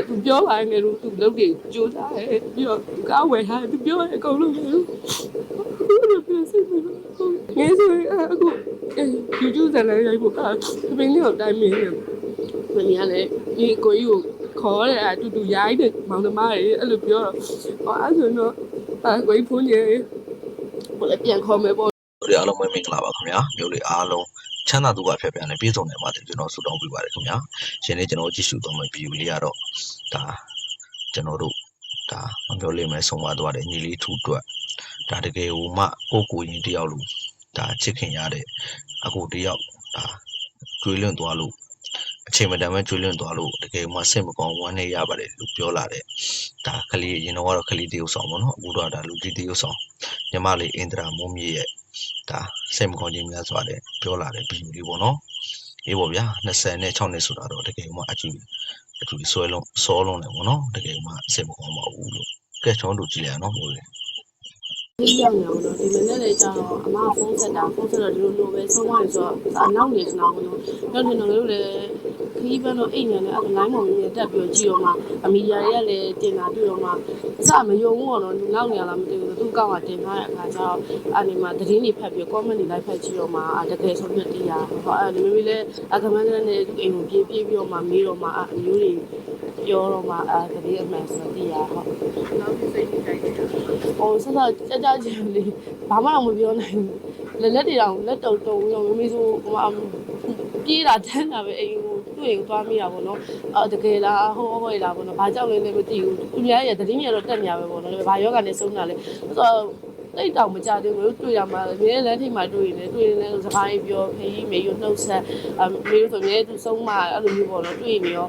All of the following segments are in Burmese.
အဲသူပြောပါငယ်လို့သူလုပ်တယ်ကြိုးစားတယ်ပြီးတော့ကားဝယ်ထားတယ်သူပြောတယ်အကုန်လုံးပဲလို့ပြန်စိတ်မလို့ငယ်ဆိုရင်အခု YouTube ဇာတ်လမ်းရိုက်ဖို့ကသမင်းလေးကိုတိုင်းမင်းတယ်မင်းကလည်းဒီကိုကြီးကိုခေါ်တယ်အတူတူရိုက်တယ်မောင်နှမတွေအဲ့လိုပြောတော့ဟောအဲ့ဆိုတော့အဲကိုကြီးဖုန်းကြီးဘယ်လဲပြန်ခေါ်မယ်ပေါ့တို့တွေအားလုံးပဲမင်္ဂလာပါခင်ဗျာမျိုးတွေအားလုံး ချမ်းသာဒုက္ခဖျက်ပြန်နဲ့ပြည့်စုံနေပါတယ်ကျွန်တော်ဆုတောင်းပေးပါတယ်ခင်ဗျာရှင်နေ့ကျွန်တော်ကြည့်ရှုသွားမယ့်ဗီဒီယိုလေးကတော့ဒါကျွန်တော်တို့ဒါမပြောလိမ့်မယ်ဆုံးမသွားတဲ့ညီလေးထူအတွက်ဒါတကယ်ဟိုမှကိုကိုရင်တယောက်လို့ဒါချစ်ခင်ရတဲ့အကိုတယောက်ဒါကျွေးလွန့်သွားလို့အချိန်မတန်မဲ့ကျွေးလွန့်သွားလို့တကယ်ဟိုမှစိတ်မကောင်းဝမ်းနေရပါတယ်လို့ပြောလာတဲ့ဒါကလေးရင်တော့ကတော့ကလေးတယောက်ဆောင်ပေါ့နော်အခုတော့ဒါလူကြီးတယောက်ဆောင် ညီမလေးအင်ဒရာမုံမြေရဲ့ဒါစိတ်မကောင်းခြင်းများစွာနဲ့ပြောလာတဲ့ဗီဒီယိုလေးပေါ့နော်အေးပေါ့ဗျာ26နဲ့6နှစ်ဆိုတာတော့တကယ်မှအကျူအကျူဆွဲလုံးစောလုံးတယ်ပေါ့နော်တကယ်မှစိတ်မကောင်းပါဘူးလို့ကဲကျွန်တော်တို့ကြည့်လိုက်အောင်နော်ဟုတ်လေ ဒီရောက်နေအောင်တော့ဒီမနေ့လည်းကြာတော့အမဖုန်းဆက်တာဖုန်းဆက်တော့ဒီလိုလိုပဲဆုံးသွားပြီဆိုတော့အနောက်နေစနာဘူးလို့တော့ဒီလိုလိုလည်းခီးပန်းတော့အိမ်နေနဲ့အဲ့လို line မောင်ကြီးတက်ပြီးကြည့်တော့မှအမီယာတွေကလည်းတင်တာတွေ့တော့မှအစမယုံဘူးတော့လူနောက်နေရလားမသိဘူးသူ့ကောက်ကတင်ထားတဲ့အခါကျတော့အဲ့ဒီမှာသတင်းတွေဖတ်ပြီး comment တွေလိုက်ဖတ်ကြည့်တော့မှတကယ်ဆုံးဖြတ်တရားဟောအဲ့ဒီမိမိလည်းအကမန်းနဲ့သူ့အိမ်ကိုပြေးပြေးပြီးတော့မှမေးတော့မှအမျိုးတွေ ပြောတော့မှအဲတတိအမှန်ဆိုတရားဟုတ်နောက်ပြီးစိတ်ကြီးတိုင်းတယ်ဟိုဆက်ဆက်ကြကြချင်းလေးဘာမှတော့မပြောနိုင်ဘူးလက်လက်တွေတော့လက်တုံတုံပြီးတော့မမေဆိုဟိုပြေးတာတန်းတာပဲအိမ်ကိုသူ့အိမ်ကိုသွားမိတာပေါ့နော်အော်တကယ်လားဟိုဟိုလားပေါ့နော်ဘာကြောက်လဲလည်းမသိဘူးသူများရဲ့တတိမြတ်တော့တက်ညာပဲပေါ့နော်ဘာယောဂနဲ့ဆုံးတာလဲဆိုတော့တိတ်တောင်မကြသေးဘူးတွေ့ရမှာအမြဲလမ်းထိပ်မှာတွေ့ရင်လည်းတွေ့ရင်လည်းစကားကြီးပြောဖေးကြီးမေယူနှုတ်ဆက်အမေယူဆိုအမြဲသူဆုံးမအဲ့လိုမျိုးပေါ့နော်တွေ့ရင်ရော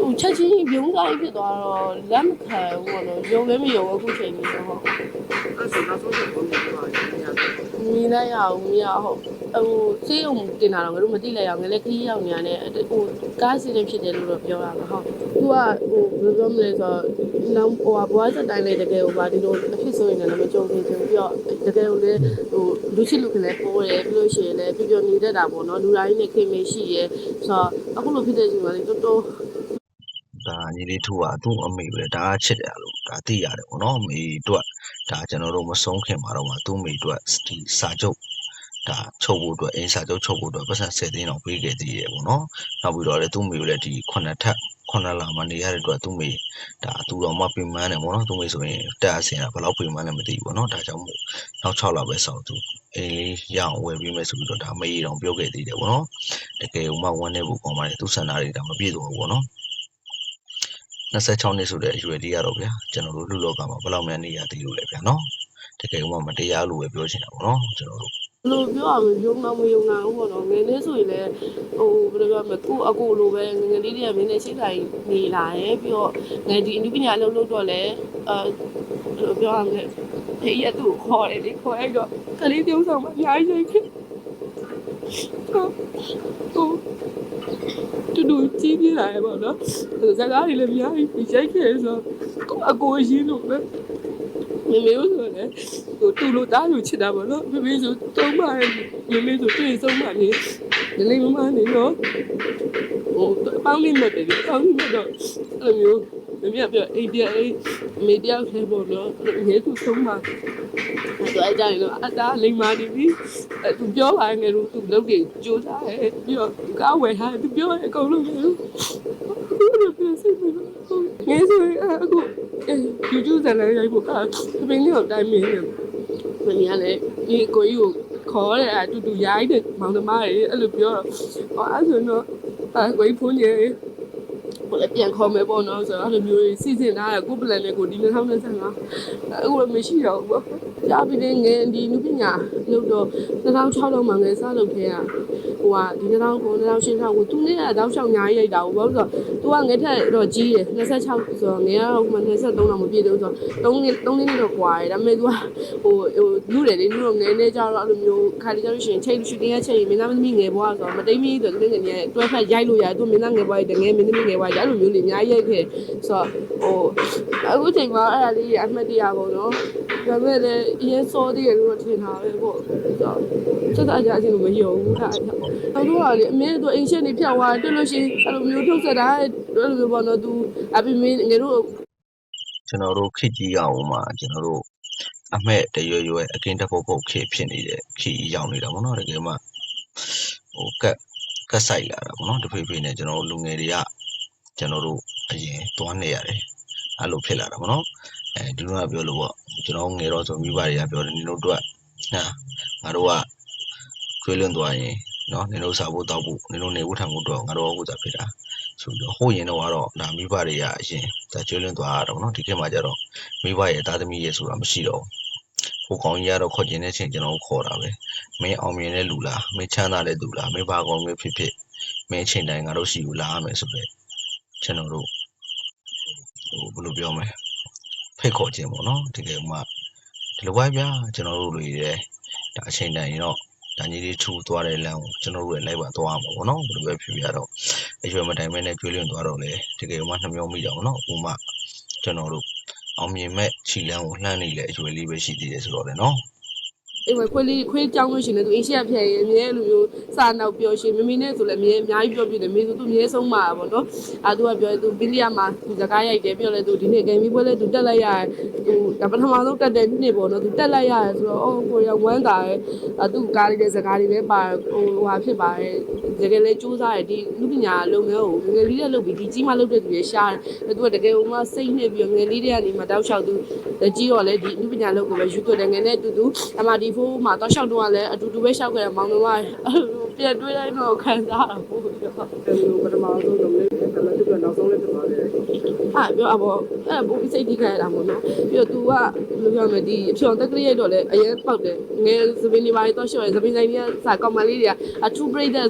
ဟိုချက်ချင်းပြုံးတိုင်းဖြစ်သွားတော့လက်မခံဘူးပေါ့နော်ယုံလည်းမယုံအခုချိန်ကြီးတော့ဟုတ်အဲ့ဆိုနောက်ဆုံးပုံစံမှာရတယ်မြင်လိုက်ရအောင်မြင်ရဟုတ်ဟိုစေးုံတင်တာတော့ငါတို့မသိလိုက်အောင်ငါလည်းခရီးရောက်နေရတယ်ဟိုကားစီးနေဖြစ်တယ်လို့တော့ပြောရမှာဟုတ်သူကဟိုဘယ်လိုပြောမလဲဆိုတော့နောက်ဟိုဘွားစတိုင်းလေးတကယ်ဟိုပါဒီလိုအဖြစ်ဆိုရင်လည်းမကြုံသေးဘူးပြီးတော့တကယ်ဟိုလေဟိုလူရှိလူကလေးပိုးတယ်ပြီးလို့ရှိရင်လည်းပြပြနေတတ်တာပေါ့နော်လူတိုင်းနဲ့ခင်မရှိရဲဆိုတော့အခုလိုဖြစ်တဲ့ချိန်မှာလေတော်တော် ဒါညီလေးထူကသူ့အမေပဲဒါချစ်တယ်လို့ဒါသိရတယ်ပေါ့နော်အမေအတွက်ဒါကျွန်တော်တို့မဆုံးခင်မှာတော့မှသူ့အမေအတွက်ဒီစာချုပ်ဒါချုပ်ဖို့အတွက်အင်းစာချုပ်ချုပ်ဖို့အတွက်ပတ်စံ10သိန်းတော့ပေးခဲ့သေးတယ်ပေါ့နော်နောက်ပြီးတော့လည်းသူ့အမေကိုလည်းဒီခုနှစ်ထပ်ခုနှစ်လမှနေရတဲ့အတွက်သူ့အမေဒါသူတော်မှပြင်ပန်းတယ်ပေါ့နော်သူ့အမေဆိုရင်တက်အစင်ကဘယ်လောက်ပြင်ပန်းလဲမသိဘူးပေါ့နော်ဒါကြောင့်မို့နောက်6လပဲစောင့်သူအေးရအောင်ဝယ်ပြီးမယ်ဆိုပြီးတော့ဒါမေးတော်ပြောခဲ့သေးတယ်ပေါ့နော်တကယ်ဥမဝမ်းနေဖို့ကောင်းပါတယ်သူစန္ဒာတွေဒါမပြည့်စုံဘူးပေါ့နော် 26နှစ်ဆိုတဲ့အရွယ်လေးရတော့ဗျာကျွန်တော်တို့လူလောကမှာဘယ်လောက်များနေရသေးလို့လဲဗျာနော်တကယ်ကမတရားလို့ပဲပြောချင်တာပေါ့နော်ကျွန်တော်တို့ဘယ်လိုပြောရမလဲယုံနာမယုံနာဘူးပေါ့နော်ငယ်လေးဆိုရင်လည်းဟိုဘယ်လိုပြောမလဲကိုအကိုလိုပဲငယ်ငယ်လေးတွေကမင်းနဲ့ချိတ်တိုင်းနေလာတယ်ပြီးတော့ငယ်ဒီအနုပညာအလုပ်လုပ်တော့လည်းအဲဘယ်လိုပြောရမလဲဖေးရသူ့ကိုခေါ်တယ်လေခေါ်ရတော့ကလေးပြုံးဆောင်မှာအများကြီးရှိခဲ့ဟု တ်ဟုတ်တူတူကြီးပြလာရပါတော့စကားတွေလည်းအများကြီးရိုက်ခဲ့ဆိုတော့ကိုအကိုရင်းလို့ပဲမေမေတို့ဆိုလည်းဟိုတူလို့တားလို့ချစ်တာပေါ့နော်မေမေဆိုသုံးပါမေမေဆိုတွေ့ဆုံးပါနေဒီလေးမမနေတော့ဟိုပေါင်းနေမဲ့တယ်ပေါင်းနေမဲ့တော့အဲ့လိုမျိုးမေမေကပြောအိမ်ပြအိမ်မေတယောက်ထဲပေါ့နော်ငယ်သူဆုံးပါ အဲ့တော့အကြိုင်တော့အတားလိမ္မာနေပြီအဲ့သူပြောပါငယ်လို့သူလုပ်တယ်ကြိုးစားတယ်ပြီးတော့ကားဝယ်ထားတယ်သူပြောတယ်အကုန်လုံးပဲပြန်စိတ်မလို့ငယ်ဆိုရင်အခု YouTube ဇာတ်လမ်းရိုက်ဖို့ကသမင်းလေးကိုတိုင်းမင်းတယ်မင်းကလည်းဒီကိုကြီးကိုခေါ်တယ်အတူတူရိုက်တယ်မောင်နှမတွေအဲ့လိုပြောတော့ဟောအဲ့ဆိုတော့အဲကိုကြီးဖုန်းကြီး ဘယ်လဲပြန်ခေါ်မယ်ပေါ့နော်ဆိုတော့အဲ့လိုမျိုးစီစဉ်ထားတယ်ကိုပလန်နဲ့ကိုဒီ2025အခုလည်းမရှိတော့ဘူးပေါ့ကြာပြီလေငယ်ဒီနုပညာလို့တော့2006လောက်မှငယ်စလုပ်ခဲ့ရ ဟိုကဒီ2000ကို2008လောက်ကိုသူနဲ့တောက်ချောင်းညာရိုက်တာကိုဘာလို့ဆိုတော့ तू ကငယ်ထက်တော့ကြီးတယ်26ဆိုတော့ငယ်ကဟိုမှာ23လောက်မပြည့်သေးဘူးဆိုတော့3နှစ်3နှစ်တော့ကွာတယ်ဒါပေမဲ့ तू ကဟိုဟိုလူတယ်လေလူတော့ငယ်နေကြတော့အဲ့လိုမျိုးခါလီကြလို့ရှိရင်ချိန်ရှူတင်ရချိန်မင်းသားမသမီးငယ်ဘွားဆိုတော့မတိမ်မီဆိုတော့ငယ်ငယ်နဲ့တွဲဖက်ရိုက်လို့ရတယ် तू မင်းသားငယ်ဘွားတငယ်မင်းသမီးငယ်ဘွားရအဲ့လိုမျိုးလေးအများကြီးရိုက်ခဲ့ဆိုတော့ဟိုအခုချိန်မှာအဲ့ဒါလေးအမှတ်တရပေါ့နော် ဒါပေမဲ့လည်းအရင်စောသေးတယ်လို့ထင်တာပဲပေါ့ဆိုတော့စက်သားကြချင်းမယုံဘူးခါအဲ့ဒါနောက်တော့ကလေအမေတို့အိမ်ရှက်နေဖြတ်သွားတယ်လို့ရှိရင်အဲ့လိုမျိုးထုတ်ဆက်တာအဲ့လိုမျိုးပေါ့နော်သူအပိမင်းငယ်တို့ကျွန်တော်တို့ခေတ်ကြီးအောင်မှာကျွန်တော်တို့အမဲ့တရွယ်ရွယ်အကင်းတပုတ်ပုတ်ခေတ်ဖြစ်နေတဲ့ခေတ်ကြီးရောက်နေတာပေါ့နော်တကယ်မှဟိုကက်ကက်ဆိုင်လာတာပေါ့နော်တဖေးဖေးနဲ့ကျွန်တော်တို့လူငယ်တွေကကျွန်တော်တို့အရင်သွားနေရတယ်အဲ့လိုဖြစ်လာတာပေါ့နော် အဲဒီလိုကပြောလို့ပေါ့ကျွန်တော်ငယ်တော့ဆိုမိဘတွေကပြောတယ်နင်တို့တို့ကဟာငါတို့ကကျွေးလွန်သွားရင်နော်နင်တို့စားဖို့တောက်ဖို့နင်တို့နေဖို့ထိုင်ဖို့တော့ငါတို့ကဥစားဖြစ်တာဆိုပြီးတော့ဟိုရင်တော့ကတော့ဒါမိဘတွေကအရင်ဒါကျွေးလွန်သွားတာပေါ့နော်ဒီခေတ်မှာကျတော့မိဘရဲ့သားသမီးရဲ့ဆိုတာမရှိတော့ဘူးဟိုကောင်ကြီးကတော့ခေါ်ကျင်တဲ့ချင်းကျွန်တော်တို့ခေါ်တာပဲမင်းအောင်မြင်တဲ့လူလားမင်းချမ်းသာတဲ့လူလားမင်းဘာကောင်မျိုးဖြစ်ဖြစ်မင်းအချိန်တိုင်းငါတို့ရှိဘူးလားမယ်ဆိုပဲကျွန်တော်တို့ဟိုဘယ်လိုပြောမလဲ ဖိတ်ခေါ်ခြင်းပေါ့နော်တကယ်မှဒီလိုပဲဗျာကျွန်တော်တို့တွေရဲ့ဒါအချိန်တိုင်းတော့ဒါကြီးလေးထူသွားတဲ့လမ်းကိုကျွန်တော်တို့ရဲ့လိုက်ပါသွားမှာပေါ့နော်ဘယ်လိုပဲဖြစ်ဖြစ်ရတော့အရွယ်မတိုင်မဲနဲ့ကျွေးလွန်သွားတော့လေတကယ်မှနှမျောမိကြအောင်နော်ဥမာကျွန်တော်တို့အောင်မြင်မဲ့ခြီလန်းကိုလှမ်းနေလေအရွယ်လေးပဲရှိသေးတယ်ဆိုတော့လေနော် အိမ်မှာခွေးလေးခွေးကြောင်းလို့ရှိရင်လည်းသူအိမ်ရှက်ဖြတ်ရင်အမြဲလိုမျိုးစာနောက်ပြောရှင်မမီနဲ့ဆိုလည်းအမြဲအများကြီးပြောပြတယ်မေဆိုသူအမြဲဆုံးမှာပေါ့နော်အာသူကပြောသူဘီလီယာမှာသူစကားရိုက်တယ်ပြောလဲသူဒီနေ့ဂိမ်းမီပွဲလဲသူတက်လိုက်ရတယ်သူဒါပထမဆုံးတက်တဲ့နေ့ပေါ့နော်သူတက်လိုက်ရတယ်ဆိုတော့အော်ကိုရဝမ်းတာရဲ့အသူကားလေးတဲ့စကားတွေပဲပါဟိုဟာဖြစ်ပါတယ်တကယ်လဲစူးစားတယ်ဒီလူပညာလုပ်ငန်းကိုငယ်လေးတဲ့လုပ်ပြီးဒီကြီးမှလုပ်တဲ့သူရရှာတယ်သူကတကယ်ဟိုမှာစိတ်နှစ်ပြီးငယ်လေးတဲ့ကနေမှတောက်လျှောက်သူကြီးတော့လဲဒီလူပညာလုပ်ကိုပဲယူသွတယ်ငယ်နဲ့အတူတူအမဒီဖိုးမှာတောက်လျှောက်တော့လည်းအတူတူပဲလျှောက်ခဲ့တယ်မောင်နှမပြန်တွေးလိုက်တော့ခံစားရဘူးပြောအဲ့လိုပထမဆုံးတော့လည်းကလတ်ကနောက်ဆုံးလည်းဖြစ်သွားတယ်အဲ့ပြောအဘောအဲ့ဘူစိတ်တိခိုင်တာပေါ့နော်ပြီးတော့ तू ကဘယ်လိုပြောမလဲဒီအဖြော်တက်ကလေးရိုက်တော့လဲအရင်ပောက်တယ်ငယ်စပင်းလေးပါတော့ရှော့ရယ်စပင်းဆိုင်ကြီးကစာကောက်မလေးတွေကအထူးပရိသတ်